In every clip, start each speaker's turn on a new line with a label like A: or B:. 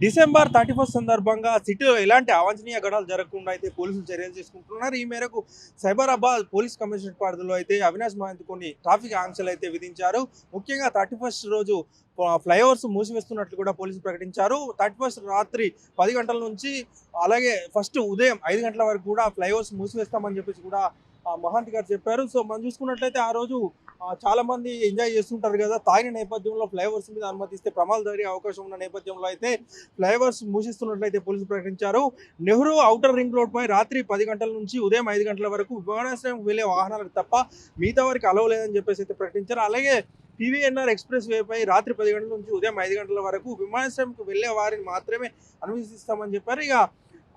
A: December thirty first సందర్భంగా సిటీలో ఎలాంటి అవాంఛనీయ ఘటనలు జరగకుండా అయితే పోలీసులు చర్యలు తీసుకుంటున్నారు. ఈ మేరకు సైబరాబాద్ పోలీస్ కమిషనర్ పరిధిలో అయితే అవినాష్ మహంత్ కొన్ని ట్రాఫిక్ ఆంక్షలు అయితే విధించారు. ముఖ్యంగా థర్టీ ఫస్ట్ రోజు ఫ్లైఓవర్స్ మూసివేస్తున్నట్లు కూడా పోలీసులు ప్రకటించారు. థర్టీ ఫస్ట్ రాత్రి పది గంటల నుంచి అలాగే ఫస్ట్ ఉదయం ఐదు గంటల వరకు కూడా ఫ్లైఓవర్స్ మూసివేస్తామని చెప్పేసి కూడా మహాంతి గారు చెప్పారు. సో మనం చూసుకున్నట్లయితే ఆ రోజు చాలా మంది ఎంజాయ్ చేస్తుంటారు కదా. తాగిన నేపథ్యంలో ఫ్లైఓవర్స్ మీద అనుమతిస్తే ప్రమాదం జరిగే అవకాశం ఉన్న నేపథ్యంలో అయితే ఫ్లైఓవర్స్ మూసిస్తున్నట్లయితే పోలీసులు ప్రకటించారు. నెహ్రూ అవుటర్ రింగ్ రోడ్ పై రాత్రి పది గంటల నుంచి ఉదయం ఐదు గంటల వరకు విమానాశ్రయం వెళ్ళే వాహనాలకు తప్ప మిగతా వారికి అలవలేదని చెప్పేసి అయితే ప్రకటించారు. అలాగే టీవీఎన్ఆర్ ఎక్స్ప్రెస్ వే పై రాత్రి పది గంటల నుంచి ఉదయం ఐదు గంటల వరకు విమానాశ్రయంకు వెళ్ళే వారిని మాత్రమే అనుమతిస్తామని చెప్పారు. ఇక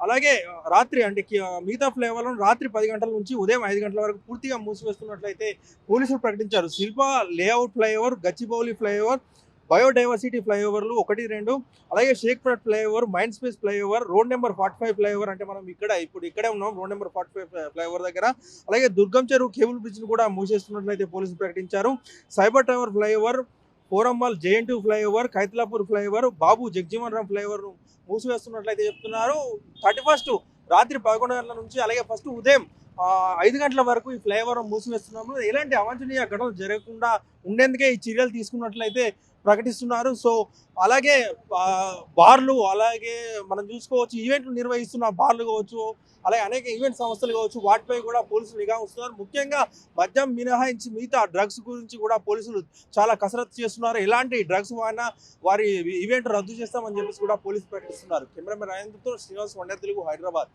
A: అలాగే రాత్రి అంటే మిగతా ఫ్లైఓవర్లను రాత్రి పది గంటల నుంచి ఉదయం ఐదు గంటల వరకు పూర్తిగా మూసివేస్తున్నట్లయితే పోలీసులు ప్రకటించారు. Shilpa layout flyover Gachibowli flyover biodiversity ఫ్లైఓవర్లు ఒకటి రెండు అలాగే Shaikpet flyover mind space flyover road number forty five flyover అంటే మనం ఇక్కడ ఇప్పుడు ఇక్కడే ఉన్నాం road number forty five flyover దగ్గర. అలాగే దుర్గం చెరువు కేబుల్ బ్రిడ్జ్ను కూడా మూసేస్తున్నట్లయితే పోలీసులు ప్రకటించారు. Cyber tower flyover పోరంబాల్ JNTU flyover Kaithalapur flyover Babu Jagjivan Ram ఫ్లైఓవర్ను మూసివేస్తున్నట్లయితే చెప్తున్నారు. థర్టీ ఫస్ట్ రాత్రి పదకొండు గంటల నుంచి అలాగే ఫస్ట్ ఉదయం ఐదు గంటల వరకు ఈ ఫ్లైఓవర్ మూసివేస్తున్నాము. ఎలాంటి అవాంఛనీయ ఘటనలు జరగకుండా ఉండేందుకే ఈ చర్యలు తీసుకున్నట్లయితే ప్రకటిస్తున్నారు. సో అలాగే బార్లు అలాగే మనం చూసుకోవచ్చు ఈవెంట్లు నిర్వహిస్తున్న బార్లు కావచ్చు అలాగే అనేక ఈవెంట్ సంస్థలు కావచ్చు వాటిపై కూడా పోలీసులు నిఘా ఉంచుతున్నారు. ముఖ్యంగా మద్యం మినహాయించి మిగతా డ్రగ్స్ గురించి కూడా పోలీసులు చాలా కసరత్తు చేస్తున్నారు. ఎలాంటి డ్రగ్స్ వాడినా వారి ఈవెంట్ రద్దు చేస్తామని చెప్పేసి కూడా పోలీసులు ప్రకటిస్తున్నారు. కెమెరామెన్ రాజేంద్రతో శ్రీనివాస్ వండే తెలుగు హైదరాబాద్.